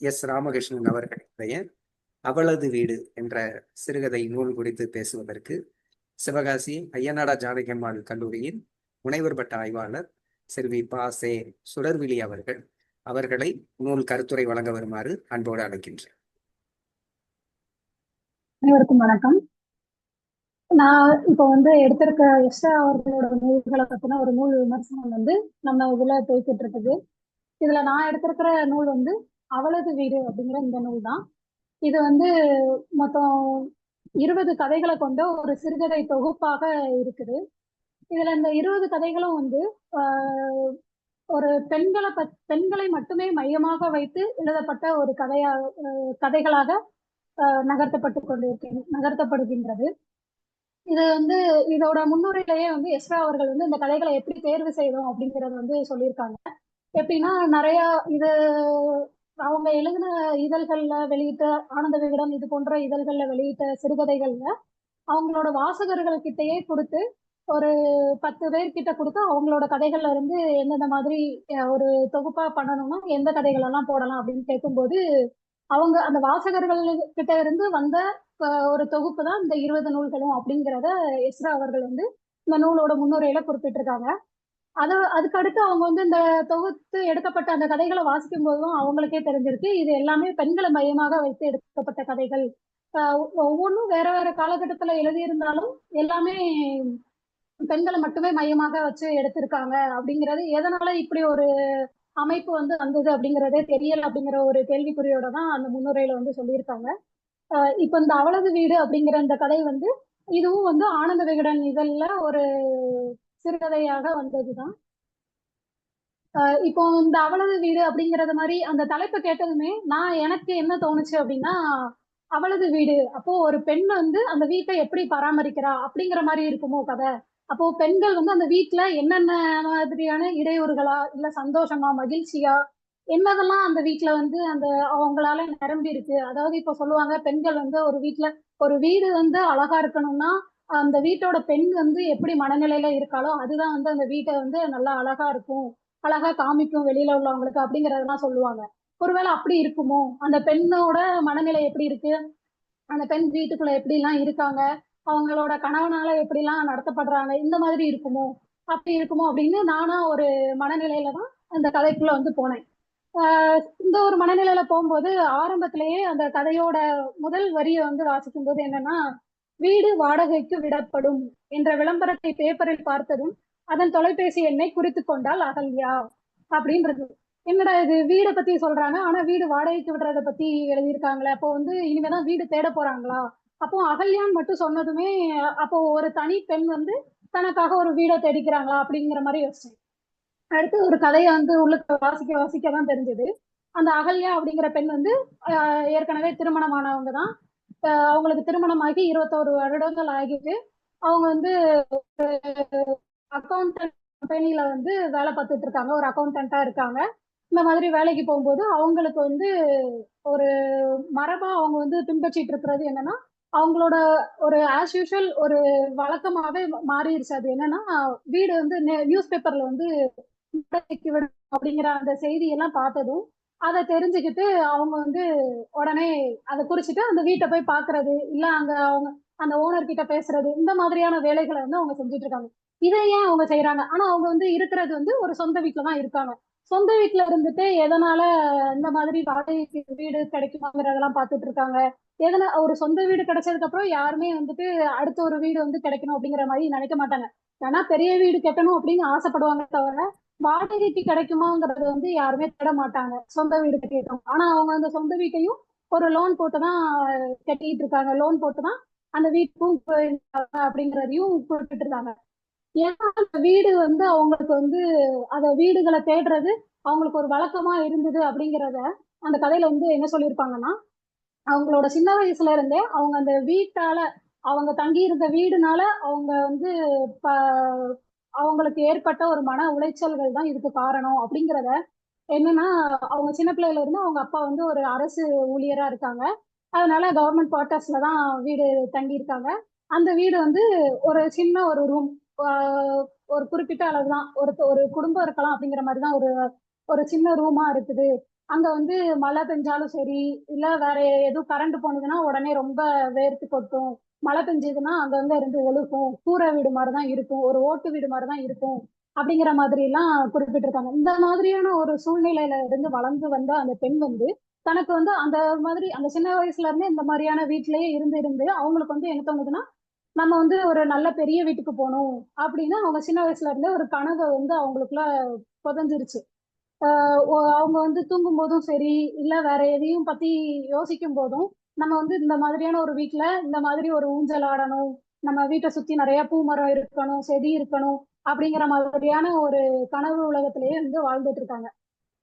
S Ramakrishnan அவர்களுடைய அவளது வீடு என்ற சிறுகதை நூல் குறித்து பேசுவதற்கு சிவகாசி ஐயனாடா ஜானகியம்மாள் கல்லூரியின் முனைவர் பட்ட ஆய்வாளர் செல்வி பா சே சுடர்விழி அவர்கள் அவர்களை நூல் கருத்துரை வழங்க வருமாறு அன்போடு அழைக்கின்றேன். அனைவருக்கும் வணக்கம். நான் இப்போ வந்து எடுத்திருக்க எஸ்ரா அவர்களோட நூல்களை பத்தின ஒரு நூல் விமர்சனம் வந்து நம்ம இதுல போய்கிட்டு இருக்குது. இதுல நான் எடுத்திருக்கிற நூல் வந்து அவளது வீடு அப்படிங்கிற இந்த நூல் தான். இது வந்து மொத்தம் இருபது கதைகளை கொண்ட ஒரு சிறுகதை தொகுப்பாக இருக்குது. இதுல இந்த இருபது கதைகளும் வந்து ஒரு பெண்களை பத் பெண்களை மட்டுமே மையமாக வைத்து எழுதப்பட்ட ஒரு கதையா கதைகளாக நகர்த்தப்பட்டு கொண்டிருக்க நகர்த்தப்படுகின்றது. இது வந்து இதோட முன்னுரையிலேயே வந்து எஸ்ரா அவர்கள் வந்து இந்த கதைகளை எப்படி தேர்வு செய்தோம் அப்படிங்கறத வந்து சொல்லியிருக்காங்க. எப்படின்னா நிறைய இது அவங்க எழுதின இதழ்கள்ல வெளியிட்ட ஆனந்த விகடன் இது போன்ற இதழ்கள்ல வெளியிட்ட சிறுகதைகள்ல அவங்களோட வாசகர்கள் கிட்டயே கொடுத்து ஒரு பத்து பேர் கிட்ட கொடுத்து அவங்களோட கதைகள்ல இருந்து எந்தெந்த மாதிரி ஒரு தொகுப்பா பண்ணணும்னா எந்த கதைகள் எல்லாம் போடலாம் அப்படின்னு கேட்கும்போது அவங்க அந்த வாசகர்கள் கிட்ட இருந்து வந்த ஒரு தொகுப்பு தான் இந்த இருபது நூல்களும் அப்படிங்கிறத எஸ்ரா அவர்கள் வந்து இந்த நூலோட முன்னுரையில குறிப்பிட்டிருக்காங்க. அது அதுக்கடுத்து அவங்க வந்து இந்த தொகுத்து எடுக்கப்பட்ட அந்த கதைகளை வாசிக்கும் போதும் அவங்களுக்கே தெரிஞ்சிருக்கு. இது எல்லாமே பெண்களை மையமாக வைத்து எடுக்கப்பட்ட கதைகள். ஒவ்வொன்றும் வேற வேற காலகட்டத்துல எழுதியிருந்தாலும் எல்லாமே பெண்களை மட்டுமே மையமாக வச்சு எடுத்திருக்காங்க அப்படிங்கிறது. எதனால இப்படி ஒரு அமைப்பு வந்து வந்தது அப்படிங்கறதே தெரியல அப்படிங்கிற ஒரு கேள்விக்குறியோட தான் அந்த முன்னுரையில வந்து சொல்லியிருக்காங்க. இப்ப இந்த அவளது வீடு அப்படிங்கிற அந்த கதை வந்து இதுவும் வந்து ஆனந்த விகடன் இதழ்ல ஒரு சிறுகதையாக வந்ததுதான். ஆஹ் இப்போ இந்த அவளது வீடு அப்படிங்கறது மாதிரி அந்த தலைப்பை கேட்டதுமே நான் எனக்கு என்ன தோணுச்சு அப்படின்னா அவளது வீடு. அப்போ ஒரு பெண் வந்து அந்த வீட்டை எப்படி பராமரிக்கிறா அப்படிங்கிற மாதிரி இருக்குமோ கதை. அப்போ பெண்கள் வந்து அந்த வீட்டுல என்னென்ன மாதிரியான இடையூறுகளா இல்ல சந்தோஷமா மகிழ்ச்சியா என்னதெல்லாம் அந்த வீட்டுல வந்து அந்த அவங்களால நிரம்பி இருக்கு அதாவது இப்போ சொல்லுவாங்க பெண்கள் வந்து ஒரு வீட்டுல ஒரு வீடு வந்து அழகா இருக்கணும்னா அந்த வீட்டோட பெண் வந்து எப்படி மனநிலையில இருக்காளோ அதுதான் வந்து அந்த வீட்டை வந்து நல்லா அழகா இருக்கும் அழகா காமிக்கும் வெளியில உள்ளவங்களுக்கு அப்படிங்கறதெல்லாம் சொல்லுவாங்க. ஒருவேளை அப்படி இருக்குமோ? அந்த பெண்ணோட மனநிலை எப்படி இருக்கு? அந்த பெண் வீட்டுக்குள்ள எப்படி எல்லாம் இருக்காங்க? அவங்களோட கணவனால எப்படி எல்லாம் நடத்தப்படுறாங்க? இந்த மாதிரி இருக்குமோ? அப்படி இருக்குமோ அப்படின்னு நானா ஒரு மனநிலையில தான் அந்த கதைக்குள்ள வந்து போனேன். இந்த ஒரு மனநிலையில போகும்போது ஆரம்பத்திலேயே அந்த கதையோட முதல் வரியை வந்து வாசிக்கும் போது என்னன்னா வீடு வாடகைக்கு விடப்படும் என்ற விளம்பரத்தை பேப்பரில் பார்த்ததும் அதன் தொலைபேசி எண்ணை குறித்து கொண்டால் அகல்யா அப்படின்றது. என்னடா இது? வீடை பத்தி சொல்றாங்க. ஆனா வீடு வாடகைக்கு விடுறத பத்தி எழுதியிருக்காங்களே. அப்போ வந்து இனிமேதான் வீடு தேட போறாங்களா? அப்போ அகல்யான்னு மட்டும் சொன்னதுமே அப்போ ஒரு தனி பெண் வந்து தனக்காக ஒரு வீடை தேடிக்கிறாங்களா அப்படிங்கிற மாதிரி யோசிச்சேன். அடுத்து ஒரு கதையை வந்து உள்ளுக்கு வாசிக்க வாசிக்க தான் தெரிஞ்சது. அந்த அகல்யா அப்படிங்கிற பெண் வந்து ஆஹ் ஏற்கனவே திருமணமானவங்க தான் அவங்களுக்கு திருமணமாகி இருபத்தோரு வருடங்கள் ஆகிட்டு அவங்க வந்து அக்கௌண்டன்ட் கம்பெனில வந்து வேலை பார்த்துட்டு இருக்காங்க. ஒரு அக்கௌண்டண்டா இருக்காங்க. இந்த மாதிரி வேலைக்கு போகும்போது அவங்களுக்கு வந்து ஒரு மரபா அவங்க வந்து பின்பற்றிட்டு இருக்கிறது என்னன்னா அவங்களோட ஒரு ஆஸ் யூஷுவல் ஒரு வழக்கமாவே மாறிடுச்சு அது என்னன்னா வீடு வந்து நியூஸ் பேப்பர்ல வந்து அப்படிங்கிற அந்த செய்தி எல்லாம் பார்த்ததும் அதை தெரிஞ்சுக்கிட்டு அவங்க வந்து உடனே அதை குறிச்சிட்டு அந்த வீட்டை போய் பாக்குறது இல்ல அங்க அவங்க அந்த ஓனர் கிட்ட பேசுறது இந்த மாதிரியான வேலைகளை வந்து அவங்க செஞ்சுட்டு இருக்காங்க. இதை ஏன் அவங்க செய்யறாங்க ஆனா அவங்க வந்து இருக்கிறது வந்து ஒரு சொந்த வீட்டுல தான் இருக்காங்க. சொந்த வீட்டுல இருந்துட்டு எதனால இந்த மாதிரி வாடகைக்கு வீடு கிடைக்குமாங்கிறதெல்லாம் பார்த்துட்டு இருக்காங்க. எதனா ஒரு சொந்த வீடு கிடைச்சதுக்கு அப்புறம் யாருமே வந்துட்டு அடுத்த ஒரு வீடு வந்து கிடைக்கணும் அப்படிங்கிற மாதிரி நினைக்க மாட்டாங்க. ஏன்னா பெரிய வீடு கட்டணும் அப்படின்னு ஆசைப்படுவாங்க தவிர வாடகைக்கு கிடைக்குமாங்கிறது வந்து யாருமே தேட மாட்டாங்க. சொந்த வீடு கட்டிட்டோம் ஆனா அவங்க அந்த சொந்த வீட்டையும் ஒரு லோன் போட்டுதான் கட்டிட்டு இருக்காங்க. லோன் போட்டுதான் அந்த வீட்டுக்கும் போயிருக்காங்க அப்படிங்கிறதையும் குறிப்பிட்டு இருக்காங்க ஏன்னா அந்த வீடு வந்து அவங்களுக்கு வந்து அந்த வீடுகளை தேடுறது அவங்களுக்கு ஒரு வழக்கமா இருந்தது அப்படிங்கிறத அந்த கதையில வந்து என்ன சொல்லியிருப்பாங்கன்னா அவங்களோட சின்ன வயசுல இருந்தே அவங்க அந்த வீட்டால அவங்க தங்கி இருந்த வீடுனால அவங்க வந்து ப- அவங்களுக்கு ஏற்பட்ட ஒரு மன உளைச்சல்கள் தான் இதுக்கு காரணம் அப்படிங்கிறத என்னன்னா அவங்க சின்ன பிள்ளையில இருந்து அவங்க அப்பா வந்து ஒரு அரசு ஊழியரா இருக்காங்க. அதனால கவர்மெண்ட் குவார்டர்ஸ்ல தான் வீடு தங்கி இருக்காங்க. அந்த வீடு வந்து ஒரு சின்ன ஒரு ரூம் ஒரு குறிப்பிட்ட அளவு தான். ஒரு ஒரு குடும்பம் இருக்கலாம் அப்படிங்கிற மாதிரி தான் ஒரு ஒரு சின்ன ரூமா இருக்குது. அங்க வந்து மழை பெஞ்சாலும் சரி இல்ல வேற எதுவும் கரண்ட் போனதுன்னா உடனே ரொம்ப வேர்த்து கொட்டும். மழை பெஞ்சதுன்னா அங்கங்க இருந்து ஒழுகும் கூரை வீடு மாதிரிதான் இருக்கும் ஒரு ஓட்டு வீடு மாதிரிதான் இருக்கும் அப்படிங்கிற மாதிரி எல்லாம் குறிப்பிட்டிருக்காங்க. இந்த மாதிரியான ஒரு சூழ்நிலையில இருந்து வளர்ந்து வந்த அந்த பெண் வந்து தனக்கு வந்து அந்த மாதிரி அந்த சின்ன வயசுல இருந்தே இந்த மாதிரியான வீட்டிலேயே இருந்து இருந்து அவங்களுக்கு வந்து என்ன தோணுதுன்னா நம்ம வந்து ஒரு நல்ல பெரிய வீட்டுக்கு போகணும் அப்படின்னு அவங்க சின்ன வயசுல இருந்தே ஒரு கனவை வந்து அவங்களுக்குள்ள புதஞ்சிருச்சு. ஒ- அவங்க வந்து தூங்கும் போதும் சரி இல்ல வேற எதையும் பத்தி யோசிக்கும் போதும் நம்ம வந்து இந்த மாதிரியான ஒரு வீட்ல இந்த மாதிரி ஒரு ஊஞ்சல் ஆடணும் நம்ம வீட்டை சுத்தி நிறைய பூமரம் இருக்கணும் செடி இருக்கணும் அப்படிங்கிற மாதிரியான ஒரு கனவு உலகத்திலேயே வந்து வாழ்ந்துட்டு இருக்காங்க.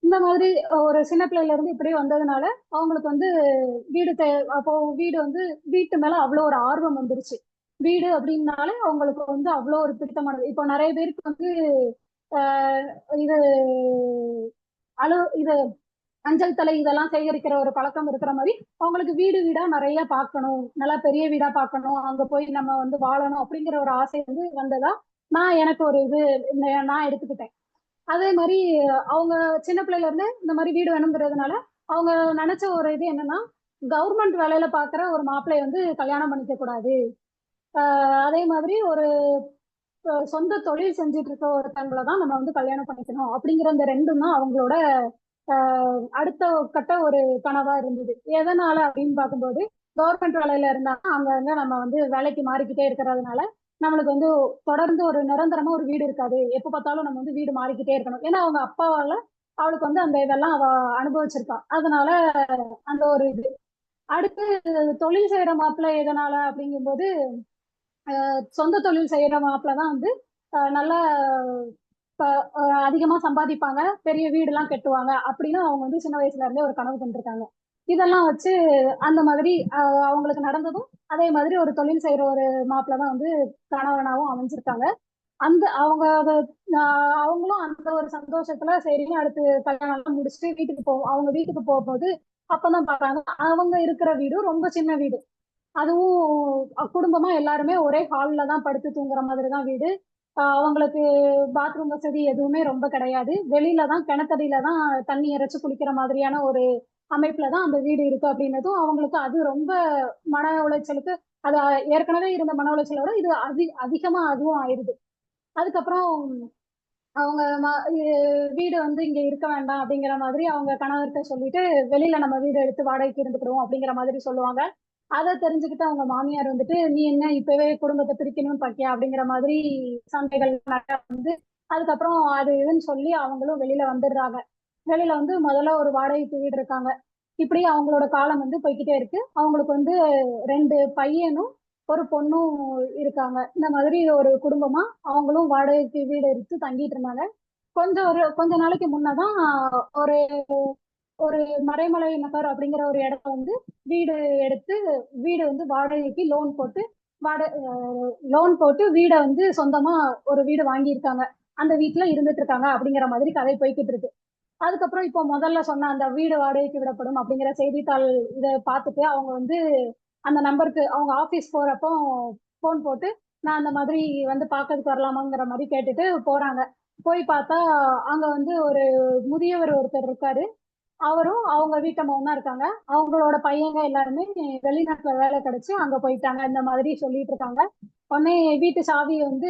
இந்த மாதிரி ஒரு சின்ன பிள்ளையில இருந்து இப்படியே வந்ததுனால அவங்களுக்கு வந்து வீடு தே அப்போ வீடு வந்து வீட்டு மேல அவ்வளோ ஒரு ஆர்வம் வந்துருச்சு. வீடு அப்படின்னாலே அவங்களுக்கு வந்து அவ்வளோ ஒரு பிடித்தமானது இப்போ நிறைய பேருக்கு வந்து ஆஹ் இது அலு இது அஞ்சல் தலை இதெல்லாம் சேகரிக்கிற ஒரு பழக்கம் இருக்கிற மாதிரி அவங்களுக்கு வீடு வீடா நிறைய பார்க்கணும். நல்லா பெரிய வீடா பார்க்கணும். அங்க போய் நம்ம வந்து வாழணும் அப்படிங்கிற ஒரு ஆசை வந்து வந்ததா நான் எனக்கு ஒரு இது நான் எடுத்துக்கிட்டேன். அதே மாதிரி அவங்க சின்ன பிள்ளைல இருந்து இந்த மாதிரி வீடு வேணுங்கிறதுனால அவங்க நினைச்ச ஒரு இது என்னன்னா கவர்மெண்ட் வேலையில பாக்குற ஒரு மாப்பிள்ளைய வந்து கல்யாணம் பண்ணிக்க கூடாது. ஆஹ் அதே மாதிரி ஒரு சொந்த தொழில் செஞ்சுட்டு இருக்க ஒருத்தங்களை தான் நம்ம வந்து கல்யாணம் பண்ணிக்கணும். அப்படிங்கிற இந்த ரெண்டும் தான் அவங்களோட அடுத்த கட்ட ஒரு கனவா இருந்தது. எதனால அப்படின்னு பார்க்கும்போது கவர்மெண்ட் வேலையில இருந்தாங்க அங்கங்க நம்ம வந்து வேலைக்கு மாறிக்கிட்டே இருக்கிறதுனால நம்மளுக்கு வந்து தொடர்ந்து ஒரு நிரந்தரமா ஒரு வீடு இருக்காது. எப்ப பார்த்தாலும் நம்ம வந்து வீடு மாறிக்கிட்டே இருக்கணும். ஏன்னா அவங்க அப்பாவால அவளுக்கு வந்து அந்த இதெல்லாம் அவ அனுபவிச்சிருக்கா. அதனால அந்த ஒரு இது. அடுத்து தொழில் செய்யற மாப்பிள்ள எதனால அப்படிங்கும்போது ஆஹ் சொந்த தொழில் செய்யற மாப்பிள்ளை தான் வந்து ஆஹ் நல்லா அதிகமா சம்பாதிப்பாங்க. பெரிய வீடுலாம் கட்டுவாங்க. அப்படின்னு அவங்க வந்து சின்ன வயசுல இருந்தே ஒரு கனவு கொண்டிருக்காங்க. இதெல்லாம் வச்சு அந்த மாதிரி அவங்களுக்கு நடந்ததும் அதே மாதிரி ஒரு தொழில் செய்யற ஒரு மாப்பிள்ளை தான் வந்து கணவனாவும் அமைஞ்சிருக்காங்க. அந்த அவங்க ஆஹ் அவங்களும் அந்த ஒரு சந்தோஷத்துல சரின்னு அடுத்து கல்யாணம் முடிச்சுட்டு வீட்டுக்கு போ அவங்க வீட்டுக்கு போகும்போது அப்பதான் பாக்குறாங்க அவங்க இருக்கிற வீடு ரொம்ப சின்ன வீடு. அதுவும் குடும்பமா எல்லாருமே ஒரே ஹால்ல தான் படுத்து தூங்குற மாதிரி தான் வீடு. அவங்களுக்கு பாத்ரூம் வசதி எதுவுமே ரொம்ப கிடையாது. வெளியில தான் கிணத்தடியில தான் தண்ணி இறைச்சி குளிக்கிற மாதிரியான ஒரு அமைப்புல தான் அந்த வீடு இருக்கு அப்படின்னதும் அவங்களுக்கு அது ரொம்ப மன உளைச்சலுக்கு அது ஏற்கனவே இருந்த மன உளைச்சலோட இது அதி அதிகமா அதுவும் ஆயிருது. அதுக்கப்புறம் அவங்க வீடு வந்து இங்க இருக்க வேண்டாம் அப்படிங்கிற மாதிரி அவங்க கணவர்கிட்ட சொல்லிட்டு வெளியில நம்ம வீடு எடுத்து வாடகைக்கு இருந்துக்கிடுவோம் அப்படிங்கிற மாதிரி சொல்லுவாங்க. அதை தெரிஞ்சுக்கிட்டு அவங்க மாமியார் வந்துட்டு நீ என்ன இப்பவே குடும்பத்தை பிரிக்கணும்னு பாக்கியா? அப்படிங்கிற மாதிரி சண்டைகள் வந்து அதுக்கப்புறம் அது இதுன்னு சொல்லி அவங்களும் வெளியில வந்துடுறாங்க. வெளியில வந்து முதல்ல ஒரு வாடகைக்கு வீடு இருக்காங்க. இப்படி அவங்களோட காலம் வந்து போய்கிட்டே இருக்கு. அவங்களுக்கு வந்து ரெண்டு பையனும் ஒரு பொண்ணும் இருக்காங்க. இந்த மாதிரி ஒரு குடும்பமா அவங்களும் வாடகைக்கு வீடு எடுத்து தங்கிட்டு இருந்தாங்க. கொஞ்சம் ஒரு கொஞ்ச நாளைக்கு முன்னதான் ஒரு ஒரு மறைமலை நகர் அப்படிங்கிற ஒரு இடத்த வந்து வீடு எடுத்து வீடு வந்து வாடகைக்கு லோன் போட்டு வாடகை லோன் போட்டு வீடை வந்து சொந்தமா ஒரு வீடு வாங்கியிருக்காங்க. அந்த வீட்டுல இருந்துட்டு இருக்காங்க அப்படிங்கிற மாதிரி கதை போய்கிட்டு இருக்கு. அதுக்கப்புறம் இப்போ முதல்ல சொன்ன அந்த வீடு வாடகைக்கு விடப்படும் அப்படிங்கிற செய்தித்தாள் இதை பார்த்துட்டு அவங்க வந்து அந்த நம்பருக்கு அவங்க ஆபீஸ் போறப்போ ஃபோன் போட்டு நான் அந்த மாதிரி வந்து பார்க்கறதுக்கு வரலாமாங்கிற மாதிரி கேட்டுட்டு போறாங்க. போய் பார்த்தா அங்க வந்து ஒரு முதியவர் ஒருத்தர் இருக்காரு. அவரும் அவங்க வீட்டம்மாவும் தான் இருக்காங்க. அவங்களோட பையங்க எல்லாருமே வெளிநாட்டுல வேலை கிடைச்சு அங்க போயிட்டாங்க. இந்த மாதிரி சொல்லிட்டு இருக்காங்க. உடனே வீட்டு சாவியை வந்து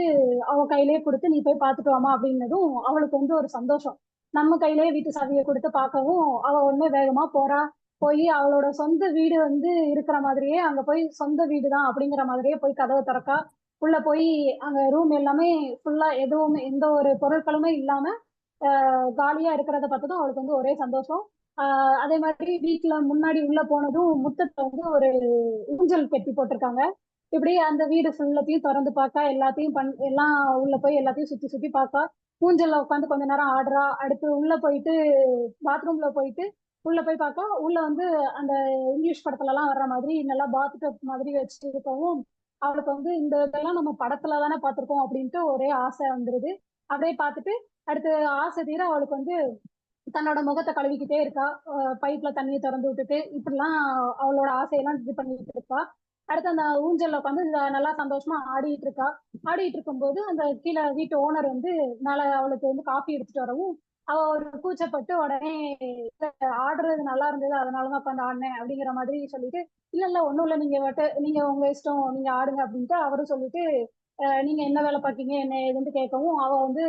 அவ கையிலேயே கொடுத்து நீ போய் பார்த்துட்டு வாமா அப்படின்னதும் அவளுக்கு வந்து ஒரு சந்தோஷம். நம்ம கையிலேயே வீட்டு சாவியை கொடுத்து பார்க்கவும் அவ உடனே வேகமா போறா. போய் அவளோட சொந்த வீடு வந்து இருக்கிற மாதிரியே அங்க போய் சொந்த வீடு தான் அப்படிங்கிற மாதிரியே போய் கதவை திறக்கா. உள்ள போய் அங்க ரூம் எல்லாமே ஃபுல்லா எதுவுமே எந்த ஒரு பொருட்களுமே இல்லாம காலியா இருக்கிறத பார்த்ததும் அவளுக்கு வந்து ஒரே சந்தோஷம். ஆஹ் அதே மாதிரி வீட்டுல முன்னாடி உள்ள போனதும் முத்தத்துல வந்து ஒரு ஊஞ்சல் கட்டி போட்டிருக்காங்க. இப்படி அந்த வீடு ஃபுல்லத்தையும் திறந்து பார்க்கா எல்லாத்தையும் பண் எல்லாம் உள்ள போய் எல்லாத்தையும் சுத்தி சுத்தி பார்க்கா ஊஞ்சல்ல உட்காந்து கொஞ்ச நேரம் ஆடுறா அடுத்து உள்ள போயிட்டு பாத்ரூம்ல போயிட்டு உள்ள போய் பார்க்கா உள்ள வந்து அந்த இங்கிலீஷ் படத்துல எல்லாம் வர்ற மாதிரி நல்லா பாத்ரூப் மாதிரி வச்சுட்டு இருக்கவும் அவளுக்கு வந்து இந்த இதெல்லாம் நம்ம படத்துல தானே பார்த்திருக்கோம் அப்படின்ட்டு ஒரே ஆசை வந்துருது. அப்படியே பார்த்துட்டு அடுத்து ஆசை தீர அவளுக்கு வந்து தன்னோட முகத்தை கழுவிக்கிட்டே இருக்கா. பைப்ல தண்ணியை திறந்து விட்டுட்டு இப்படிலாம் அவளோட ஆசையெல்லாம் இது பண்ணிட்டு இருப்பா அடுத்து அந்த ஊஞ்சல்ல உட்காந்து நல்லா சந்தோஷமா ஆடிட்டு இருக்கா. ஆடிட்டு இருக்கும்போது அந்த கீழே வீட்டு ஓனர் வந்து நல்லா அவளுக்கு வந்து காஃபி எடுத்துட்டு வரவும் அவ ஒரு கூச்சப்பட்டு உடனே ஆடுறது நல்லா இருந்தது அதனாலதான் உட்காந்து ஆடினேன் அப்படிங்கிற மாதிரி சொல்லிட்டு இல்ல இல்ல ஒண்ணும் இல்ல நீங்க வட்ட நீங்க உங்க இஷ்டம் நீங்க ஆடுங்க அப்படின்ட்டு அவரும் சொல்லிட்டு நீங்க என்ன வேலை பார்க்கீங்க என்ன ஏதுன்னு கேட்கவும் அவ வந்து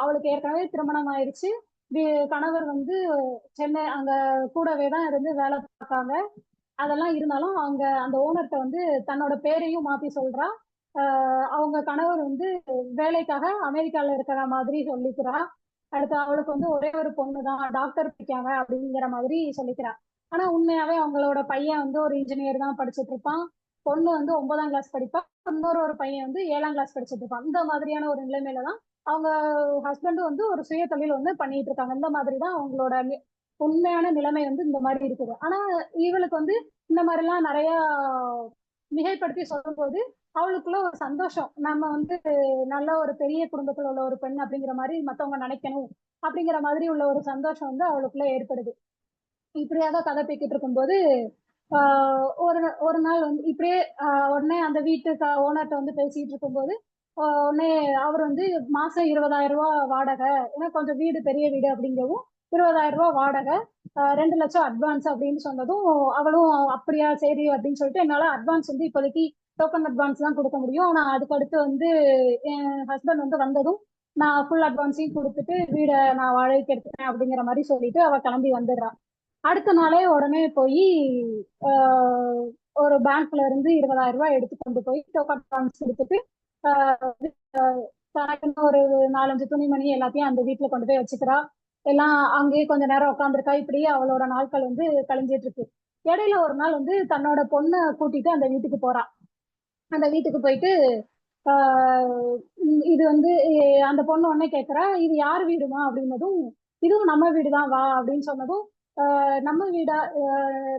அவளுக்கு ஏற்கனவே திருமணம் ஆயிடுச்சு கணவர் வந்து சென்னை அங்க கூடவே தான் இருந்து வேலை பார்க்காங்க அதெல்லாம் இருந்தாலும் அவங்க அந்த ஓனர்கிட்ட வந்து தன்னோட பேரையும் மாத்தி சொல்றா. அவங்க கணவர் வந்து வேலைக்காக அமெரிக்கால இருக்கிற மாதிரி சொல்லிக்கிறா. அடுத்து அவளுக்கு வந்து ஒரே ஒரு பொண்ணு தான் டாக்டர் பிடிக்காங்க அப்படிங்கிற மாதிரி சொல்லிக்கிறா. ஆனா உண்மையாவே அவங்களோட பையன் வந்து ஒரு இன்ஜினியர் தான் படிச்சுட்டு இருப்பான். பொண்ணு வந்து ஒன்பதாம் கிளாஸ் படிப்பா இன்னொரு ஒரு பையன் வந்து ஏழாம் கிளாஸ் படிச்சுட்டு இருப்பான் இந்த மாதிரியான ஒரு நிலைமையில தான் அவங்க ஹஸ்பண்ட் வந்து ஒரு சுய தொழில் வந்து பண்ணிட்டு இருக்காங்க. இந்த மாதிரி தான் அவங்களோட உண்மையான நிலைமை வந்து இந்த மாதிரி இருக்குது. ஆனா இவளுக்கு வந்து இந்த மாதிரி எல்லாம் நிறைய மிகைப்படுத்தி சொல்லும்போது அவளுக்குள்ள ஒரு சந்தோஷம். நம்ம வந்து நல்ல ஒரு பெரிய குடும்பத்துல உள்ள ஒரு பெண் அப்படிங்கிற மாதிரி மத்தவங்க நினைக்கணும் அப்படிங்கிற மாதிரி உள்ள ஒரு சந்தோஷம் வந்து அவளுக்குள்ள ஏற்படுது. இப்படியாக கதை பேக்கிட்டு இருக்கும்போது ஒரு ஒரு நாள் வந்து இப்படியே உடனே அந்த வீட்டு ஓனர்கிட்ட வந்து பேசிட்டு இருக்கும்போது உடனே அவர் வந்து மாசம் இருபதாயிரம் ரூபா வாடகை ஏன்னா கொஞ்சம் வீடு பெரிய வீடு அப்படிங்கவும் இருபதாயிரம் ரூபாய் வாடகை ரெண்டு லட்சம் அட்வான்ஸ் அப்படின்னு சொன்னதும் அவளும் அப்படியா சரி அப்படின்னு சொல்லிட்டு என்னால அட்வான்ஸ் வந்து இப்போதைக்கு டோக்கன் அட்வான்ஸ் தான் கொடுக்க முடியும். ஆனா அதுக்கு அடுத்து வந்து என் ஹஸ்பண்ட் வந்து வந்ததும் நான் ஃபுல் அட்வான்ஸையும் கொடுத்துட்டு வீடை நான் வாடகைக்கு எடுத்துக்கிறேன் அப்படிங்கிற மாதிரி சொல்லிட்டு அவ கிளம்பி வந்துடுறான் அடுத்த நாளே உடனே போய் ஒரு பேங்க்ல இருந்து இருபதாயிரம் ரூபாய் எடுத்து கொண்டு போய் டோக்கன் அட்வான்ஸ் கொடுத்துட்டு தனக்குன்னு ஒரு நாலஞ்சு துணிமணி எல்லாத்தையும் அந்த வீட்டுல கொண்டு போய் வச்சுக்கிறா. எல்லாம் அங்கேயே கொஞ்ச நேரம் உட்காந்துருக்கா இப்படியே அவளோட நாட்கள் வந்து கழிஞ்சிட்டு இருக்கு. இடையில ஒரு நாள் வந்து தன்னோட பொண்ணை கூட்டிட்டு அந்த வீட்டுக்கு போறா. அந்த வீட்டுக்கு போயிட்டு இது வந்து அந்த பொண்ணு உடனே கேட்குறா இது யார் வீடுமா? அப்படின்னதும் இதுவும் நம்ம வீடுதான் வா அப்படின்னு சொன்னதும் நம்ம வீடா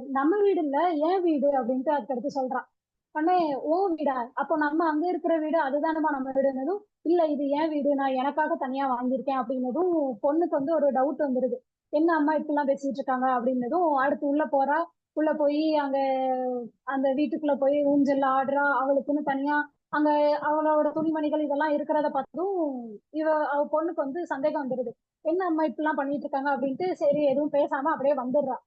நம்ம வீடு இல்ல ஏன் வீடு அப்படின்ட்டு அதுக்கடுத்து சொல்றான். உடனே ஓ வீடா? அப்போ நம்ம அங்க இருக்கிற வீடு அதுதானமா நம்ம வீடுனதும் இல்ல இது ஏன் வீடு நான் எனக்காக தனியா வாங்கியிருக்கேன் அப்படின்னதும் பொண்ணுக்கு வந்து ஒரு டவுட் வந்துருது. என்ன அம்மா இப்படிலாம் பேசிட்டு இருக்காங்க அப்படின்னதும் அடுத்து உள்ள போறா. உள்ள போய் அங்க அந்த வீட்டுக்குள்ள போய் ஊஞ்சல் ஆடுறா அவளுக்குன்னு தனியா அங்க அவளோட துணிமணிகள் இதெல்லாம் இருக்கிறத பார்த்ததும் இவ அவ பொண்ணுக்கு வந்து சந்தேகம் வந்துருது. என்ன அம்மா இப்படிலாம் பண்ணிட்டு இருக்காங்க? அப்படின்ட்டு சரி எதுவும் பேசாம அப்படியே வந்துடுறா.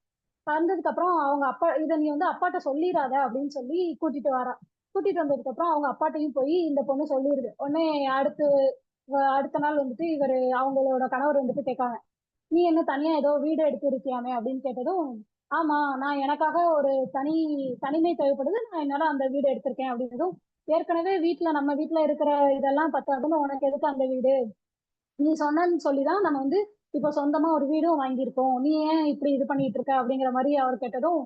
வந்ததுக்கு அப்புறம் அவங்க அப்பா இதை நீ வந்து அப்பாட்ட சொல்லிடாத அப்படின்னு சொல்லி கூட்டிட்டு வரா. கூட்டிட்டு வந்ததுக்கு அப்புறம் அவங்க அப்பாட்டையும் போய் இந்த பொண்ணு சொல்லிடுது. உடனே அடுத்து அடுத்த நாள் வந்துட்டு இவரு அவங்களோட கணவர் வந்துட்டு கேட்காங்க. நீ என்ன தனியா ஏதோ வீடு எடுத்து இருக்கியாமே அப்படின்னு கேட்டதும் ஆமா நான் எனக்காக ஒரு தனி தனிமை தேவைப்படுது. நான் என்னால அந்த வீடு எடுத்திருக்கேன் அப்படின்றதும் ஏற்கனவே வீட்டுல நம்ம வீட்டுல இருக்கிற இதெல்லாம் பத்தாதுன்னு உனக்கு எதுக்கு அந்த வீடு? நீ சொன்னு சொல்லிதான் நம்ம வந்து இப்ப சொந்தமா ஒரு வீடும் வாங்கியிருக்கோம். நீ ஏன் இப்படி இது பண்ணிட்டு இருக்க அப்படிங்கிற மாதிரி அவர் கேட்டதும்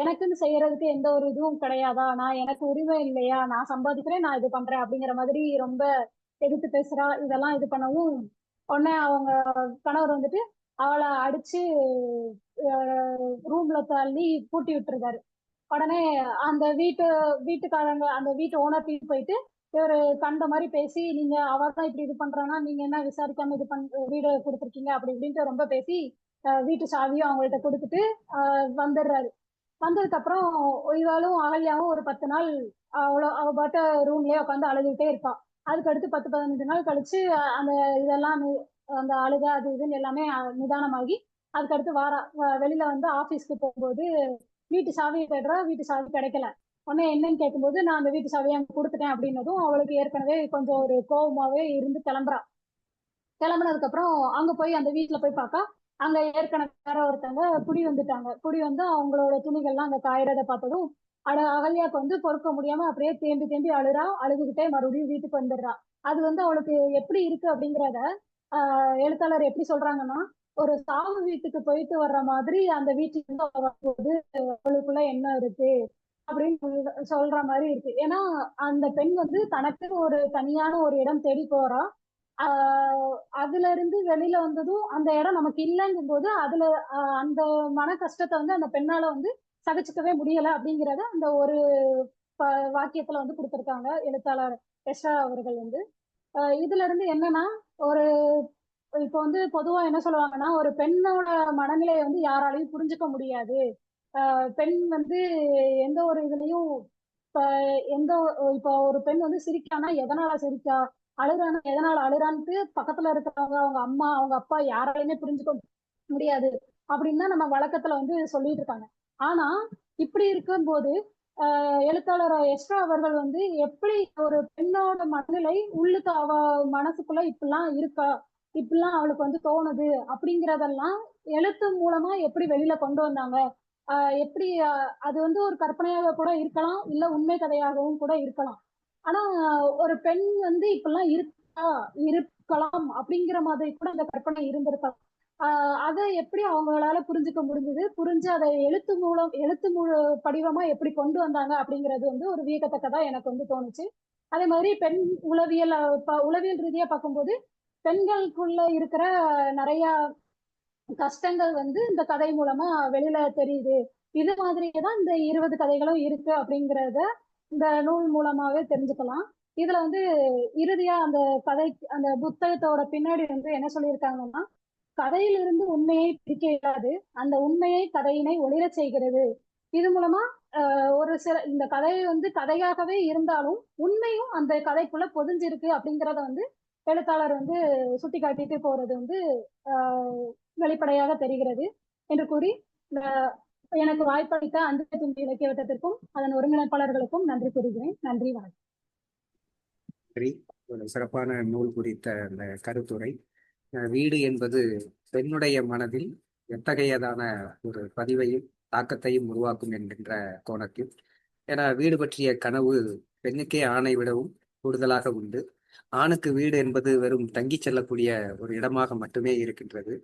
எனக்குன்னு செய்யறதுக்கு எந்த ஒரு இதுவும் கிடையாதா? நான் எனக்கு உரிமை இல்லையா? நான் சம்பாதிக்கிறேன் நான் இது பண்றேன் அப்படிங்கிற மாதிரி ரொம்ப எதிர்த்து பேசுறா. இதெல்லாம் இது பண்ணவும் உடனே அவங்க கணவர் வந்துட்டு அவளை அடிச்சு ரூம்ல தள்ளி பூட்டி விட்டுருக்காரு. உடனே அந்த வீட்டு வீட்டுக்காரங்க அந்த வீட்டு ஓனர்ட்டையும் போயிட்டு இவர் கண்ட மாதிரி பேசி நீங்க அவர் தான் இப்படி இது பண்றானா நீங்க என்ன விசாரிக்காம இது பண் வீடு கொடுத்துருக்கீங்க? அப்படி இப்படின்ட்டு ரொம்ப பேசி வீட்டு சாவியும் அவங்கள்ட்ட கொடுத்துட்டு வந்துடுறாரு. வந்ததுக்கு அப்புறம் இவாளும் அகல்யாவும் ஒரு பத்து நாள் அவ்வளோ அவ பாட்ட ரூம்லயே உட்காந்து அழுதுகிட்டே இருப்பா. அதுக்கு அடுத்து பத்து பதினஞ்சு நாள் கழிச்சு அந்த இதெல்லாம் அந்த அழுக அது இதுன்னு எல்லாமே நிதானமாகி அதுக்கடுத்து வாரா வெளியில வந்து ஆபீஸ்க்கு போகும்போது வீட்டு சாவியை தேடுறா வீட்டு சாவி கிடைக்கல. உடனே என்னன்னு கேட்கும்போது நான் அந்த வீட்டு சாவியை அங்கே கொடுத்துட்டேன் அப்படின்னதும் அவளுக்கு ஏற்கனவே கொஞ்சம் ஒரு கோபமாவே இருந்து கிளம்புறா. கிளம்புனதுக்கு அப்புறம் அங்க போய் அந்த வீட்டுல போய் பார்த்தா அங்க ஏற்கனவே வேற ஒருத்தவங்க குடி வந்துட்டாங்க. குடி வந்து அவங்களோட துணிகள்லாம் அங்க காயறத பார்த்ததும் அட அகல்யாக்கு வந்து பொறுக்க முடியாம அப்படியே தேம்பி தேம்பி அழுறா. அழுதுகிட்டே மறுபடியும் வீட்டுக்கு வந்துடுறா. அது வந்து அவளுக்கு எப்படி இருக்கு அப்படிங்கிறத ஆஹ் எழுத்தாளர் எப்படி சொல்றாங்கன்னா ஒரு சாவு வீட்டுக்கு போயிட்டு வர்ற மாதிரி அந்த வீட்டுக்கு வரும்போது அவளுக்குள்ள என்ன இருக்கு? அப்படின்னு சொல்ற- மாதிரி இருக்கு. ஏன்னா அந்த பெண் வந்து தனக்கு ஒரு தனியான ஒரு இடம் தேடி போறா. அதுல இருந்து வெளியில வந்ததும் அந்த இடம் நமக்கு இல்லைங்கும் போது அதுல அந்த மன கஷ்டத்தை வந்து அந்த பெண்ணால வந்து சகிச்சுக்கவே முடியல அப்படிங்கறத அந்த ஒரு வாக்கியத்துல வந்து கொடுத்திருக்காங்க எழுத்தாளர் எஸ்ரா அவர்கள் வந்து. இதுல இருந்து என்னன்னா ஒரு இப்போ வந்து பொதுவா என்ன சொல்லுவாங்கன்னா ஒரு பெண்ணோட மனநிலையை வந்து யாராலையும் புரிஞ்சுக்க முடியாது. பெண் வந்து எந்த ஒரு இதுலயும் இப்ப எந்த இப்ப இப்போ ஒரு பெண் வந்து சிரிக்கானா எதனால சிரிக்கா? அழுறானா எதனால அழுறான்ட்டு பக்கத்துல இருக்கிறவங்க அவங்க அம்மா அவங்க அப்பா யாராலையுமே புரிஞ்சுக்க முடியாது அப்படின்னு தான் நம்ம வழக்கத்துல வந்து சொல்லிட்டு இருக்காங்க. ஆனா இப்படி இருக்கும்போது ஆஹ் எழுத்தாளர் எஸ்ரா அவர்கள் வந்து எப்படி ஒரு பெண்ணோட மனநிலை உள்ளுக்கு அவ மனசுக்குள்ள இப்படிலாம் இருக்கா? இப்படிலாம் அவளுக்கு வந்து தோணுது அப்படிங்கறதெல்லாம் எழுத்து மூலமா எப்படி வெளியில கொண்டு வந்தாங்க? ஆஹ் எப்படி அது வந்து ஒரு கற்பனையாக கூட இருக்கலாம் இல்ல உண்மை கதையாகவும் கூட இருக்கலாம். ஆனா ஒரு பெண் வந்து இப்பெல்லாம் இருக்கா இருக்கலாம் அப்படிங்கிற மாதிரி கூட அந்த கற்பனை இருந்திருக்கலாம். ஆஹ் அதை எப்படி அவங்களால புரிஞ்சுக்க முடிஞ்சது? புரிஞ்சு அதை எழுத்து மூலம் எழுத்து மூல படிவமா எப்படி கொண்டு வந்தாங்க அப்படிங்கிறது வந்து ஒரு வியக்கத்தக்கதா எனக்கு வந்து தோணுச்சு. அதே மாதிரி பெண் உளவியல் உளவியல் ரீதியா பார்க்கும்போது பெண்களுக்குள்ள இருக்கிற நிறைய கஷ்டங்கள் வந்து இந்த கதை மூலமா வெளியில தெரியுது. இது மாதிரியே தான் இந்த இருபது கதைகளும் இருக்கு அப்படிங்கறத இந்த நூல் மூலமாவே தெரிஞ்சுக்கலாம். இதுல வந்து இறுதியா அந்த கதை அந்த புத்தகத்தோட பின்னாடி வந்து என்ன சொல்லியிருக்காங்கன்னா கதையிலிருந்து உண்மையை பிரிக்க இயலாது அந்த உண்மையை கதையினை ஒளிரச் செய்கிறது. இது மூலமா ஆஹ், ஒரு சில இந்த கதை வந்து கதையாகவே இருந்தாலும் உண்மையும் அந்த கதைக்குள்ள பொதிஞ்சிருக்கு அப்படிங்கறத வந்து எழுத்தாளர் வந்து சுட்டி காட்டிட்டு போறது வந்து வெளிப்படையாக தெரிகிறது என்று கூறி எனக்கு வாய்ப்பளித்த அந்த தும்பி இலக்கிய வட்டத்திற்கும் அதன் ஒருங்கிணைப்பாளர்களுக்கும் நன்றி கூறுகிறேன். நன்றி வணக்கம். நன்றி. ஒரு சிறப்பான நூல் குறித்த அந்த கருத்துரை. வீடு என்பது பெண்ணுடைய மனதில் எத்தகையதான ஒரு பதிவையும் தாக்கத்தையும் உருவாக்கும் என்கின்ற கோணத்தில் ஏன்னா வீடு பற்றிய கனவு பெண்ணுக்கே ஆணை விடவும் கூடுதலாக உண்டு. ஆணுக்கு வீடு என்பது வெறும் தங்கிச் செல்லக்கூடிய ஒரு இடமாக மட்டுமே இருக்கின்றது.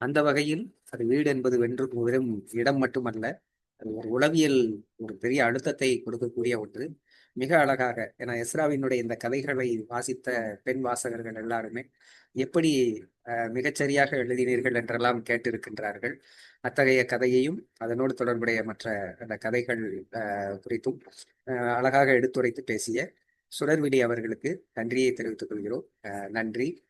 அந்த வகையில் அது வீடு என்பது வென்றும் வெறும் இடம் மட்டுமல்ல அது ஒரு உளவியல் ஒரு பெரிய அழுத்தத்தை கொடுக்கக்கூடிய ஒன்று. மிக அழகாக ஏன்னா எஸ்ராவினுடைய இந்த கதைகளை வாசித்த பெண் வாசகர்கள் எல்லாருமே எப்படி அஹ், மிகச்சரியாக எழுதினீர்கள் என்றெல்லாம் கேட்டிருக்கின்றார்கள். அத்தகைய கதையையும் அதனோடு தொடர்புடைய மற்ற அந்த கதைகள் அஹ், குறித்தும் அஹ், அழகாக எடுத்துரைத்து பேசிய சுடர்விழி அவர்களுக்கு நன்றியை தெரிவித்துக் கொள்கிறோம். நன்றி.